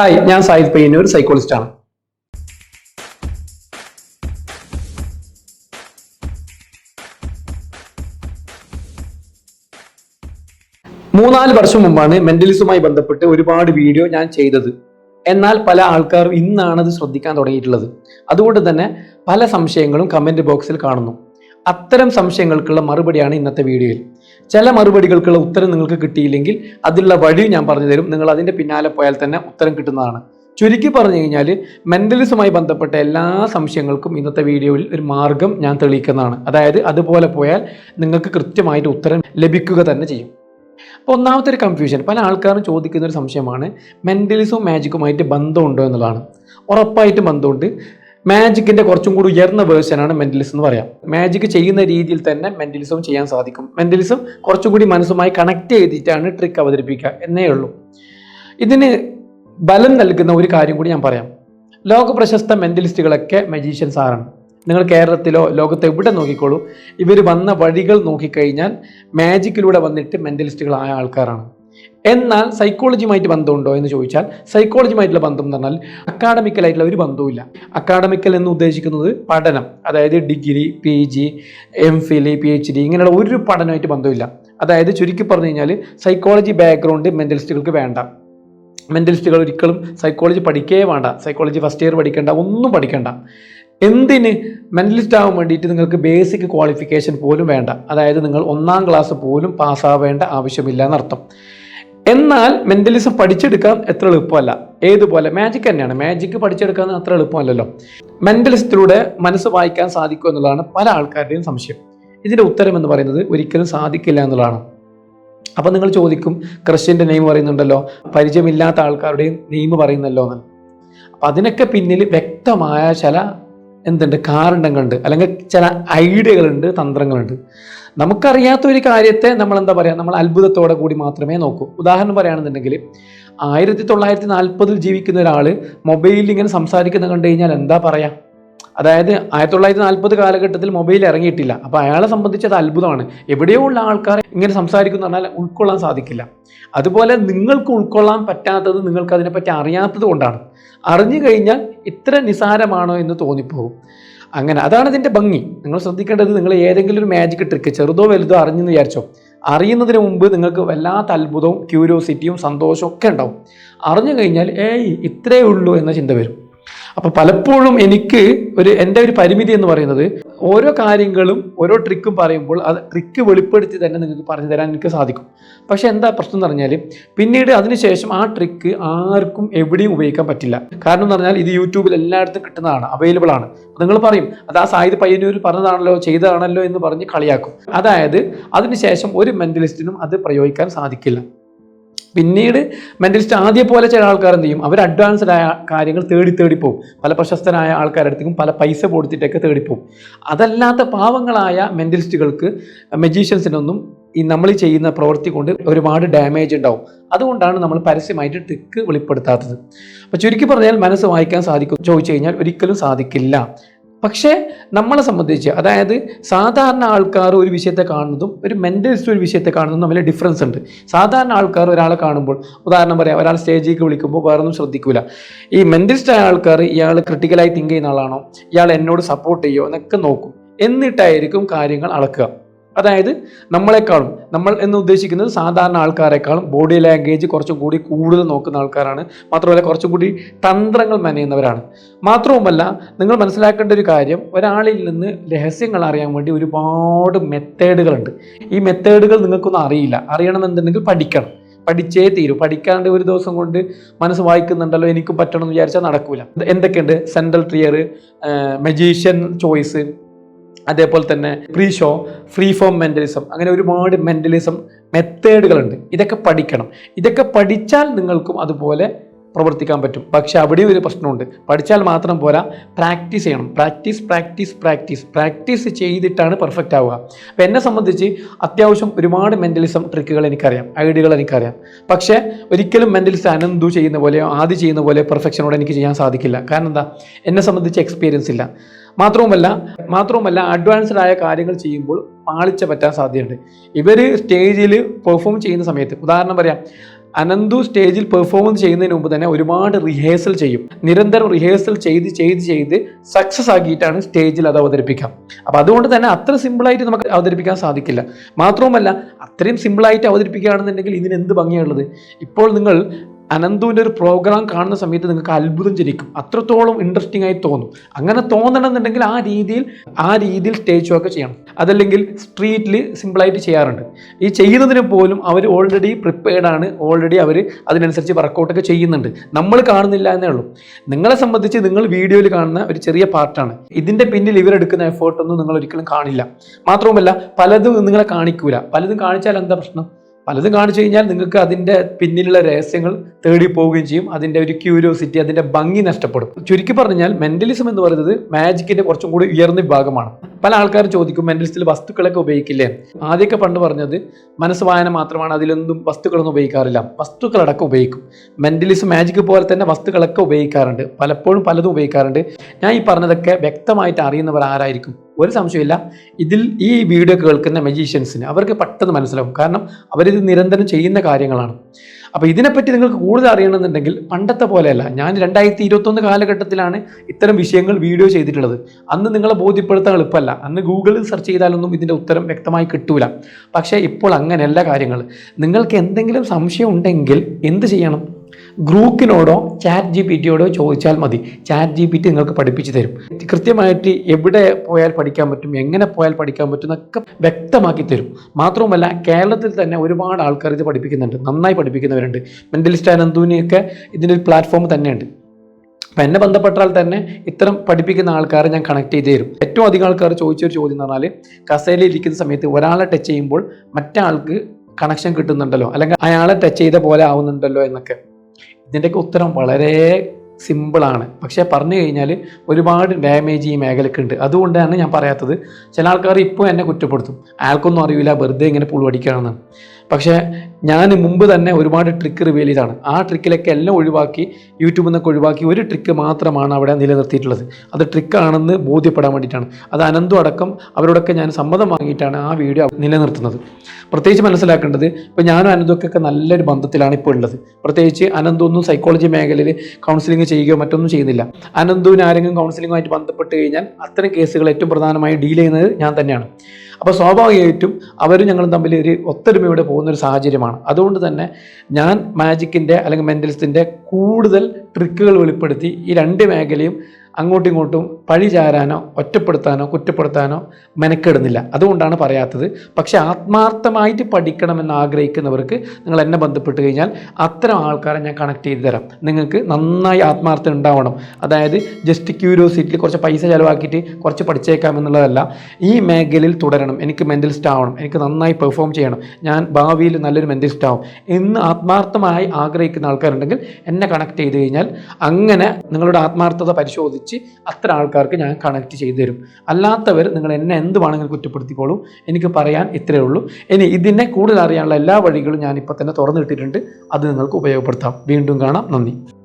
Hi ഞാൻ Zayed Payyanur psychologist ആണ്. മൂന്നാൽ വർഷം മുമ്പാണ് മെന്റലിസുമായി ബന്ധപ്പെട്ട് ഒരുപാട് വീഡിയോ ഞാൻ ചെയ്തത്. എന്നാൽ പല ആൾക്കാരും ഇന്നാണത് ശ്രദ്ധിക്കാൻ തുടങ്ങിയിട്ടുള്ളത്. അതുകൊണ്ട് തന്നെ പല സംശയങ്ങളും കമന്റ് ബോക്സിൽ കാണുന്നു. അത്തരം സംശയങ്ങൾക്കുള്ള മറുപടിയാണ് ഇന്നത്തെ വീഡിയോയിൽ. ചില മറുപടികൾക്കുള്ള ഉത്തരം നിങ്ങൾക്ക് കിട്ടിയില്ലെങ്കിൽ അതിലുള്ള വഴി ഞാൻ പറഞ്ഞു തരും. നിങ്ങൾ അതിന്റെ പിന്നാലെ പോയാൽ തന്നെ ഉത്തരം കിട്ടുന്നതാണ്. ചുരുക്കി പറഞ്ഞു കഴിഞ്ഞാൽ മെന്റലിസുമായി ബന്ധപ്പെട്ട എല്ലാ സംശയങ്ങൾക്കും ഇന്നത്തെ വീഡിയോയിൽ ഒരു മാർഗം ഞാൻ തെളിയിക്കുന്നതാണ്. അതായത് അതുപോലെ പോയാൽ നിങ്ങൾക്ക് കൃത്യമായിട്ട് ഉത്തരം ലഭിക്കുക തന്നെ ചെയ്യും. അപ്പോൾ ഒന്നാമത്തെ ഒരു കൺഫ്യൂഷൻ പല ആൾക്കാരും ചോദിക്കുന്ന ഒരു സംശയമാണ് മെന്റലിസവും മാജിക്കുമായിട്ട് ബന്ധമുണ്ടോ? എന്നുള്ളതാണ്. ഉറപ്പായിട്ടും ബന്ധമുണ്ട്. മാജിക്കിന്റെ കുറച്ചും കൂടി ഉയർന്ന വേർഷനാണ് മെന്റലിസം എന്ന് പറയാം. മാജിക് ചെയ്യുന്ന രീതിയിൽ തന്നെ മെന്റലിസവും ചെയ്യാൻ സാധിക്കും. മെന്റലിസം കുറച്ചും കൂടി മനസ്സുമായി കണക്ട് ചെയ്തിട്ടാണ് ട്രിക്ക് അവതരിപ്പിക്കുക എന്നേ ഉള്ളൂ. ഇതിന് ബലം നൽകുന്ന ഒരു കാര്യം കൂടി ഞാൻ പറയാം. ലോക പ്രശസ്ത മെന്റലിസ്റ്റുകളൊക്കെ മജീഷ്യൻസ് ആറാണ് നിങ്ങൾ കേരളത്തിലോ ലോകത്ത് എവിടെ നോക്കിക്കോളൂ ഇവർ വന്ന വഴികൾ നോക്കിക്കഴിഞ്ഞാൽ മാജിക്കിലൂടെ വന്നിട്ട് മെന്റലിസ്റ്റുകളായ ആൾക്കാരാണ്. എന്നാൽ സൈക്കോളജിയുമായിട്ട് ബന്ധമുണ്ടോ എന്ന് ചോദിച്ചാൽ സൈക്കോളജിയുമായിട്ടുള്ള ബന്ധം എന്ന് പറഞ്ഞാൽ അക്കാഡമിക്കലായിട്ടുള്ള ഒരു ബന്ധവുമില്ല. അക്കാഡമിക്കൽ എന്ന് ഉദ്ദേശിക്കുന്നത് പഠനം. അതായത് degree P G M Phil P H D ഇങ്ങനെയുള്ള ഒരു പഠനമായിട്ട് ബന്ധമില്ല. അതായത് ചുരുക്കി പറഞ്ഞു കഴിഞ്ഞാൽ സൈക്കോളജി ബാക്ക്ഗ്രൗണ്ട് മെന്റലിസ്റ്റുകൾക്ക് വേണ്ട. മെന്റലിസ്റ്റുകൾ ഒരിക്കലും സൈക്കോളജി പഠിക്കേ വേണ്ട. സൈക്കോളജി ഫസ്റ്റ് ഇയർ പഠിക്കേണ്ട. ഒന്നും പഠിക്കേണ്ട. എന്തിന് മെന്റലിസ്റ്റ് ആവാൻ വേണ്ടിയിട്ട് നിങ്ങൾക്ക് ബേസിക് ക്വാളിഫിക്കേഷൻ പോലും വേണ്ട. അതായത് നിങ്ങൾ ഒന്നാം ക്ലാസ് പോലും പാസ്സാവേണ്ട ആവശ്യമില്ല എന്നർത്ഥം. എന്നാൽ മെന്റലിസം പഠിച്ചെടുക്കാൻ എത്ര എളുപ്പമല്ല. ഏതുപോലെ? മാജിക് തന്നെയാണ്. മാജിക് പഠിച്ചെടുക്കാൻ അത്ര എളുപ്പമല്ലല്ലോ. മെന്റലിസത്തിലൂടെ മനസ്സ് വായിക്കാൻ സാധിക്കും എന്നുള്ളതാണ് പല ആൾക്കാരുടെയും സംശയം. ഇതിന്റെ ഉത്തരം എന്ന് പറയുന്നത് ഒരിക്കലും സാധിക്കില്ല എന്നുള്ളതാണ്. അപ്പം നിങ്ങൾ ചോദിക്കും ക്രിസ്ത്യന്റെ നെയിം പറയുന്നുണ്ടല്ലോ പരിചയമില്ലാത്ത ആൾക്കാരുടെയും നെയിം പറയുന്നല്ലോ എന്ന്. അപ്പം അതിനൊക്കെ പിന്നിൽ വ്യക്തമായ ചില എന്തുണ്ട്? കാരണങ്ങളുണ്ട്. അല്ലെങ്കിൽ ചില ഐഡിയകളുണ്ട് തന്ത്രങ്ങളുണ്ട്. നമുക്കറിയാത്ത ഒരു കാര്യത്തെ നമ്മൾ എന്താ പറയുക നമ്മൾ അത്ഭുതത്തോടെ കൂടി മാത്രമേ നോക്കൂ. ഉദാഹരണം പറയുകയാണെന്നുണ്ടെങ്കിൽ ആയിരത്തി തൊള്ളായിരത്തി നാൽപ്പതിൽ ജീവിക്കുന്ന ഒരാൾ മൊബൈലിൽ ഇങ്ങനെ സംസാരിക്കുന്ന കണ്ടു കഴിഞ്ഞാൽ എന്താ പറയാ? അതായത് ആയിരത്തി തൊള്ളായിരത്തി നാൽപ്പത് കാലഘട്ടത്തിൽ മൊബൈൽ ഇറങ്ങിയിട്ടില്ല. അപ്പോൾ അയാളെ സംബന്ധിച്ച് അത് അത്ഭുതമാണ്. എവിടെയോ ഉള്ള ആൾക്കാർ ഇങ്ങനെ സംസാരിക്കുന്ന പറഞ്ഞാൽ ഉൾക്കൊള്ളാൻ സാധിക്കില്ല. അതുപോലെ നിങ്ങൾക്ക് ഉൾക്കൊള്ളാൻ പറ്റാത്തത് നിങ്ങൾക്ക് അതിനെപ്പറ്റി അറിയാത്തത് കൊണ്ടാണ്. അറിഞ്ഞു കഴിഞ്ഞാൽ ഇത്ര നിസാരമാണോ എന്ന് തോന്നിപ്പോകും അങ്ങനെ അതാണ് ഇതിന്റെ ഭംഗി. നിങ്ങൾ ശ്രദ്ധിക്കേണ്ടത് നിങ്ങൾ ഏതെങ്കിലും ഒരു മാജിക് ട്രിക്ക് ചെറുതോ വലുതോ അറിഞ്ഞെന്ന് വിചാരിച്ചോ. അറിയുന്നതിന് മുമ്പ് നിങ്ങൾക്ക് വല്ലാത്ത അത്ഭുതവും ക്യൂരിയോസിറ്റിയും സന്തോഷവും ഒക്കെ ഉണ്ടാവും. അറിഞ്ഞു കഴിഞ്ഞാൽ ഏയ് ഇത്രയേ ഉള്ളൂ എന്ന ചിന്ത വരും. അപ്പോൾ പലപ്പോഴും എനിക്ക് ഒരു എന്റെ ഒരു പരിമിതി എന്ന് പറയുന്നത് ഓരോ കാര്യങ്ങളും ഓരോ ട്രിക്കും പറയുമ്പോൾ അത് ട്രിക്ക് വെളിപ്പെടുത്തി തന്നെ നിങ്ങൾക്ക് പറഞ്ഞു തരാൻ എനിക്ക് സാധിക്കും. പക്ഷെ എന്താ പ്രശ്നം എന്ന് പറഞ്ഞാൽ പിന്നീട് അതിനുശേഷം ആ ട്രിക്ക് ആർക്കും എവിടെയും ഉപയോഗിക്കാൻ പറ്റില്ല. കാരണം എന്ന് പറഞ്ഞാൽ ഇത് യൂട്യൂബിൽ എല്ലായിടത്തും കിട്ടുന്നതാണ് അവൈലബിൾ ആണ്. നിങ്ങൾ പറയും അത് ആ സായുധ പയ്യന്നൂർ പറഞ്ഞതാണല്ലോ ചെയ്തതാണല്ലോ എന്ന് പറഞ്ഞ് കളിയാക്കും. അതായത് അതിനുശേഷം ഒരു മെന്റലിസ്റ്റിനും അത് പ്രയോഗിക്കാൻ സാധിക്കില്ല. പിന്നീട് മെന്റലിസ്റ്റ് ആദ്യം പോലെ ചില ആൾക്കാർ എന്ത് ചെയ്യും? അവർ അഡ്വാൻസ്ഡ് ആയ കാര്യങ്ങൾ തേടി തേടി പോകും പല പ്രശസ്തനായ ആൾക്കാരുടെ അടുത്തേക്കും പല പൈസ കൊടുത്തിട്ടൊക്കെ തേടിപ്പോവും അതല്ലാത്ത പാവങ്ങളായ മെന്റലിസ്റ്റുകൾക്ക് മജീഷ്യൻസിനൊന്നും ഈ നമ്മൾ ചെയ്യുന്ന പ്രവൃത്തി കൊണ്ട് ഒരുപാട് ഡാമേജ് ഉണ്ടാവും. അതുകൊണ്ടാണ് നമ്മൾ പരസ്യമായിട്ട് ടിക്ക് വെളിപ്പെടുത്താത്തത്. അപ്പോൾ ചുരുക്കി പറഞ്ഞാൽ മനസ്സ് വായിക്കാൻ സാധിക്കും. ചോദിച്ചു കഴിഞ്ഞാൽ ഒരിക്കലും സാധിക്കില്ല. പക്ഷേ നമ്മളെ സംബന്ധിച്ച് അതായത് സാധാരണ ആൾക്കാർ ഒരു വിഷയത്തെ കാണുന്നതും ഒരു മെന്റലിസ്റ്റ് ഒരു വിഷയത്തെ കാണുന്നതും തമ്മിൽ ഡിഫറൻസ് ഉണ്ട്. സാധാരണ ആൾക്കാർ ഒരാളെ കാണുമ്പോൾ ഉദാഹരണം പറയാം ഒരാൾ സ്റ്റേജിലേക്ക് വിളിക്കുമ്പോൾ വേറൊന്നും ശ്രദ്ധിക്കില്ല ഈ മെന്റലിസ്റ്റ് ആയ ആൾക്കാർ ഇയാൾ ക്രിട്ടിക്കലായി തിങ്ക് ചെയ്യുന്ന ആളാണോ? ഇയാൾ എന്നോട് സപ്പോർട്ട് ചെയ്യുമോ എന്നൊക്കെ നോക്കും. എന്നിട്ടായിരിക്കും കാര്യങ്ങൾ അളക്കുക. അതായത് നമ്മളെക്കാളും നമ്മൾ എന്ന് ഉദ്ദേശിക്കുന്നത് സാധാരണ ആൾക്കാരെക്കാളും ബോഡി ലാംഗ്വേജ് കുറച്ചും കൂടി കൂടുതൽ നോക്കുന്ന ആൾക്കാരാണ്. മാത്രമല്ല കുറച്ചും കൂടി തന്ത്രങ്ങൾ മെനയുന്നവരാണ്. മാത്രവുമല്ല നിങ്ങൾ മനസ്സിലാക്കേണ്ട ഒരു കാര്യം ഒരാളിൽ നിന്ന് രഹസ്യങ്ങൾ അറിയാൻ വേണ്ടി ഒരുപാട് മെത്തേഡുകളുണ്ട് ഈ മെത്തേഡുകൾ നിങ്ങൾക്കൊന്നും അറിയില്ല. അറിയണമെന്നുണ്ടെങ്കിൽ പഠിക്കണം. പഠിച്ചേ തീരും. പഠിക്കാണ്ട് ഒരു ദിവസം കൊണ്ട് മനസ്സ് വായിക്കുന്നുണ്ടല്ലോ എനിക്കും പറ്റണം എന്ന് വിചാരിച്ചാൽ നടക്കൂല. എന്തൊക്കെയുണ്ട്? സെൻട്രൽ ട്രിയർ മെജീഷ്യൻ ചോയ്സ് അതേപോലെ തന്നെ pre show free form mentalism അങ്ങനെ ഒരുപാട് മെന്റലിസം മെത്തേഡുകളുണ്ട് ഇതൊക്കെ പഠിക്കണം. ഇതൊക്കെ പഠിച്ചാൽ നിങ്ങൾക്കും അതുപോലെ പ്രവർത്തിക്കാൻ പറ്റും. പക്ഷേ അവിടെയും ഒരു പ്രശ്നമുണ്ട്. പഠിച്ചാൽ മാത്രം പോരാ പ്രാക്ടീസ് ചെയ്യണം. പ്രാക്ടീസ് പ്രാക്ടീസ് പ്രാക്ടീസ് പ്രാക്ടീസ് ചെയ്തിട്ടാണ് പെർഫെക്റ്റ് ആവുക. അപ്പോൾ എന്നെ സംബന്ധിച്ച് അത്യാവശ്യം ഒരുപാട് മെന്റലിസം ട്രിക്കുകൾ എനിക്കറിയാം. ഐഡിയകൾ എനിക്കറിയാം. പക്ഷേ ഒരിക്കലും മെന്റലിസ്റ്റ് അനന്തു ചെയ്യുന്ന പോലെയോ ആദ്യം ചെയ്യുന്ന പോലെ പെർഫെക്ഷനോടെ എനിക്ക് ചെയ്യാൻ സാധിക്കില്ല. കാരണം എന്താ? എന്നെ സംബന്ധിച്ച് എക്സ്പീരിയൻസ് ഇല്ല. മാത്രവുമല്ല മാത്രവുമല്ല അഡ്വാൻസ്ഡ് ആയ കാര്യങ്ങൾ ചെയ്യുമ്പോൾ പാളിച്ച പറ്റാൻ സാധ്യതയുണ്ട്. ഇവർ സ്റ്റേജിൽ പെർഫോം ചെയ്യുന്ന സമയത്ത് ഉദാഹരണം പറയാം അനന്തു സ്റ്റേജിൽ പെർഫോമൻസ് ചെയ്യുന്നതിന് മുമ്പ് തന്നെ ഒരുപാട് റിഹേഴ്സൽ ചെയ്യും. നിരന്തരം റിഹേഴ്സൽ ചെയ്ത് ചെയ്ത് ചെയ്ത് സക്സസ് ആക്കിയിട്ടാണ് സ്റ്റേജിൽ അത് അവതരിപ്പിക്കാം അപ്പോൾ അതുകൊണ്ട് തന്നെ അത്ര സിമ്പിളായിട്ട് നമുക്ക് അവതരിപ്പിക്കാൻ സാധിക്കില്ല. മാത്രവുമല്ല അത്രയും സിമ്പിളായിട്ട് അവതരിപ്പിക്കുകയാണെന്നുണ്ടെങ്കിൽ ഇതിന് എന്ത് ഭംഗിയുള്ളത് ഇപ്പോൾ നിങ്ങൾ അനന്തുവിന്റെ ഒരു പ്രോഗ്രാം കാണുന്ന സമയത്ത് നിങ്ങൾക്ക് അത്ഭുതം ജനിക്കും. അത്രത്തോളം ഇൻട്രസ്റ്റിംഗ് ആയി തോന്നും. അങ്ങനെ തോന്നണമെന്നുണ്ടെങ്കിൽ ആ രീതിയിൽ ആ രീതിയിൽ സ്റ്റേജ് ഷോ ഒക്കെ ചെയ്യണം. അതല്ലെങ്കിൽ സ്ട്രീറ്റിൽ സിമ്പിളായിട്ട് ചെയ്യാറുണ്ട്. ഈ ചെയ്യുന്നതിന് പോലും അവർ ഓൾറെഡി പ്രിപ്പയർഡ് ആണ്. ഓൾറെഡി അവർ അതിനനുസരിച്ച് വർക്കൗട്ടൊക്കെ ചെയ്യുന്നുണ്ട്. നമ്മൾ കാണുന്നില്ല എന്നേ ഉള്ളൂ. നിങ്ങളെ സംബന്ധിച്ച് നിങ്ങൾ വീഡിയോയിൽ കാണുന്ന ഒരു ചെറിയ പാർട്ടാണ് ഇതിന്റെ പിന്നിൽ ഇവരെടുക്കുന്ന എഫേർട്ടൊന്നും നിങ്ങൾ ഒരിക്കലും കാണില്ല. മാത്രവുമല്ല പലതും നിങ്ങളെ കാണിക്കൂല. പലതും കാണിച്ചാൽ എന്താ പ്രശ്നം? പലതും കാണിച്ചു കഴിഞ്ഞാൽ നിങ്ങൾക്ക് അതിന്റെ പിന്നിലുള്ള രഹസ്യങ്ങൾ തേടി പോവുകയും ചെയ്യും. അതിന്റെ ഒരു ക്യൂരിയോസിറ്റി അതിന്റെ ഭംഗി നഷ്ടപ്പെടും. ചുരുക്കി പറഞ്ഞാൽ മെന്റലിസം എന്ന് പറയുന്നത് മാജിക്കിന്റെ കുറച്ചും കൂടി ഉയർന്ന വിഭാഗമാണ്. പല ആൾക്കാരും ചോദിക്കും മെന്റലിസ്റ്റിൽ വസ്തുക്കളൊക്കെ ഉപയോഗിക്കില്ലേ? ആദ്യമൊക്കെ പണ്ട് പറഞ്ഞത് മനസ്സ് വായന മാത്രമാണ് അതിലൊന്നും വസ്തുക്കളൊന്നും ഉപയോഗിക്കാറില്ല. വസ്തുക്കളടക്കം ഉപയോഗിക്കും. മെന്റലിസം മാജിക് പോലെ തന്നെ വസ്തുക്കളൊക്കെ ഉപയോഗിക്കാറുണ്ട്. പലപ്പോഴും പലതും ഉപയോഗിക്കാറുണ്ട്. ഞാൻ ഈ പറഞ്ഞതൊക്കെ വ്യക്തമായിട്ട് അറിയുന്നവർ ആരായിരിക്കും? ഒരു സംശയമില്ല ഇതിൽ ഈ വീഡിയോ കേൾക്കുന്ന മെജീഷ്യൻസിന് അവർക്ക് പെട്ടെന്ന് മനസ്സിലാവും. കാരണം അവരിത് നിരന്തരം ചെയ്യുന്ന കാര്യങ്ങളാണ്. അപ്പോൾ ഇതിനെപ്പറ്റി നിങ്ങൾക്ക് കൂടുതൽ അറിയണമെന്നുണ്ടെങ്കിൽ പണ്ടത്തെ പോലെയല്ല. ഞാൻ രണ്ടായിരത്തി ഇരുപത്തൊന്ന് കാലഘട്ടത്തിലാണ് ഇത്തരം വിഷയങ്ങൾ വീഡിയോ ചെയ്തിട്ടുള്ളത്. അന്ന് നിങ്ങളെ ബോധ്യപ്പെടുത്താൻ എളുപ്പമല്ല. അന്ന് ഗൂഗിളിൽ സെർച്ച് ചെയ്താലൊന്നും ഇതിന്റെ ഉത്തരം വ്യക്തമായി കിട്ടൂല. പക്ഷേ ഇപ്പോൾ അങ്ങനെയല്ല കാര്യങ്ങൾ. നിങ്ങൾക്ക് എന്തെങ്കിലും സംശയം ഉണ്ടെങ്കിൽ എന്ത് ചെയ്യണം? ഗ്രൂപ്പിനോടോ ചാറ്റ് ജി പി ടിയോടോ ചോദിച്ചാൽ മതി. ചാറ്റ് ജി പി ടി നിങ്ങൾക്ക് പഠിപ്പിച്ചു തരും. കൃത്യമായിട്ട് എവിടെ പോയാൽ പഠിക്കാൻ പറ്റും എങ്ങനെ പോയാൽ പഠിക്കാൻ പറ്റും എന്നൊക്കെ വ്യക്തമാക്കി തരും. മാത്രവുമല്ല കേരളത്തിൽ തന്നെ ഒരുപാട് ആൾക്കാർ ഇത് പഠിപ്പിക്കുന്നുണ്ട്. നന്നായി പഠിപ്പിക്കുന്നവരുണ്ട്. മെന്റലിസ്റ്റ് അനന്തുവിനെയൊക്കെ ഒരു പ്ലാറ്റ്ഫോം തന്നെയുണ്ട്. അപ്പം എന്നെ ബന്ധപ്പെട്ടാൽ തന്നെ ഇത്തരം പഠിപ്പിക്കുന്ന ആൾക്കാരെ ഞാൻ കണക്ട് ചെയ്ത് തരും. ഏറ്റവും അധികം ആൾക്കാർ ചോദിച്ചൊരു ചോദ്യം എന്ന് പറഞ്ഞാൽ കസേലയിൽ ഇരിക്കുന്ന സമയത്ത് ഒരാളെ ടച്ച് ചെയ്യുമ്പോൾ മറ്റേ ആൾക്ക് കണക്ഷൻ കിട്ടുന്നുണ്ടല്ലോ? അല്ലെങ്കിൽ അയാളെ ടച്ച് ചെയ്ത പോലെ ആവുന്നുണ്ടല്ലോ എന്നൊക്കെ. ഇതിന്റെയൊക്കെ ഉത്തരം വളരെ സിമ്പിളാണ് പക്ഷേ പറഞ്ഞു കഴിഞ്ഞാൽ ഒരുപാട് ഡാമേജ് ഈ മേഖലയ്ക്ക് ഉണ്ട്. അതുകൊണ്ടാണ് ഞാൻ പറയാത്തത്. ചില ആൾക്കാർ ഇപ്പോൾ എന്നെ കുറ്റപ്പെടുത്തും. അയാൾക്കൊന്നും അറിയില്ല. വെറുതെ ഇങ്ങനെ പുളുവടിക്കുകയാണെന്ന് പക്ഷേ ഞാൻ മുമ്പ് തന്നെ ഒരുപാട് ട്രിക്ക് റിവീൽ ചെയ്താണ്. ആ ട്രിക്കിലൊക്കെ എല്ലാം ഒഴിവാക്കി യൂട്യൂബിൽ നിന്നൊക്കെ ഒഴിവാക്കി ഒരു ട്രിക്ക് മാത്രമാണ് അവിടെ നിലനിർത്തിയിട്ടുള്ളത്. അത് ട്രിക്കാണെന്ന് ബോധ്യപ്പെടാൻ വേണ്ടിയിട്ടാണ്. അത് അനന്തു അടക്കം അവരോടൊക്കെ ഞാൻ സമ്മതം വാങ്ങിയിട്ടാണ് ആ വീഡിയോ നിലനിർത്തുന്നത്. പ്രത്യേകിച്ച് മനസ്സിലാക്കേണ്ടത് ഇപ്പോൾ ഞാനും അനന്തൊക്കെ നല്ലൊരു ബന്ധത്തിലാണ് ഇപ്പോൾ ഉള്ളത്. പ്രത്യേകിച്ച് അനന്തൊന്നും സൈക്കോളജി മേഖലയിൽ കൗൺസിലിംഗ് ചെയ്യുകയോ മറ്റൊന്നും ചെയ്യുന്നില്ല. അനന്തുവിന് ആരെങ്കിലും കൗൺസിലിംഗുമായിട്ട് ബന്ധപ്പെട്ട് കഴിഞ്ഞാൽ അത്തരം കേസുകൾ ഏറ്റവും പ്രധാനമായി ഡീൽ ചെയ്യുന്നത് ഞാൻ തന്നെയാണ്. അപ്പോൾ സ്വാഭാവികമായിട്ടും അവരും ഞങ്ങളും തമ്മിൽ ഒരു ഒത്തൊരുമയോടെ പോകുന്ന ഒരു സാഹചര്യമാണ്. അതുകൊണ്ട് തന്നെ ഞാൻ മാജിക്കിന്റെ അല്ലെങ്കിൽ മെന്റലിസ്റ്റിന്റെ കൂടുതൽ ട്രിക്കുകൾ വെളിപ്പെടുത്തി ഈ രണ്ട് മേഖലയും അങ്ങോട്ടും ഇങ്ങോട്ടും പഴി ചാരാനോ ഒറ്റപ്പെടുത്താനോ കുറ്റപ്പെടുത്താനോ മെനക്കെടുന്നില്ല. അതുകൊണ്ടാണ് പറയാത്തത്. പക്ഷെ ആത്മാർത്ഥമായിട്ട് പഠിക്കണമെന്ന് ആഗ്രഹിക്കുന്നവർക്ക് നിങ്ങൾ എന്നെ ബന്ധപ്പെട്ട് കഴിഞ്ഞാൽ അത്തരം ആൾക്കാരെ ഞാൻ കണക്ട് ചെയ്ത് തരാം. നിങ്ങൾക്ക് നന്നായി ആത്മാർത്ഥം ഉണ്ടാവണം. അതായത് ജസ്റ്റ് ക്യൂരിയോസിറ്റിയിൽ കുറച്ച് പൈസ ചിലവാക്കിയിട്ട് കുറച്ച് പഠിച്ചേക്കാം എന്നുള്ളതല്ല. ഈ മേഖലയിൽ തുടരണം. എനിക്ക് മെന്റലിസ്റ്റ് ആവണം. എനിക്ക് നന്നായി പെർഫോം ചെയ്യണം. ഞാൻ ഭാവിയിൽ നല്ലൊരു മെന്റലിസ്റ്റ് ആവും. എന്ന് ആത്മാർത്ഥമായി ആഗ്രഹിക്കുന്ന ആൾക്കാരുണ്ടെങ്കിൽ എന്നെ കണക്ട് ചെയ്ത് കഴിഞ്ഞാൽ അങ്ങനെ നിങ്ങളുടെ ആത്മാർത്ഥത പരിശോധിച്ച് അത്തരം ആൾക്കാർക്ക് ഞാൻ കണക്ട് ചെയ്തു തരും. അല്ലാത്തവർ നിങ്ങൾ എന്നെ എന്ത് വേണമെങ്കിലും കുറ്റപ്പെടുത്തിക്കോളൂ. എനിക്ക് പറയാൻ ഇത്രയേ ഉള്ളൂ. ഇനി ഇതിനെ കൂടുതൽ അറിയാനുള്ള എല്ലാ വഴികളും ഞാൻ ഇപ്പോൾ തന്നെ തുറന്നിട്ടിട്ടുണ്ട് അത് നിങ്ങൾക്ക് ഉപയോഗപ്പെടുത്താം. വീണ്ടും കാണാം. നന്ദി.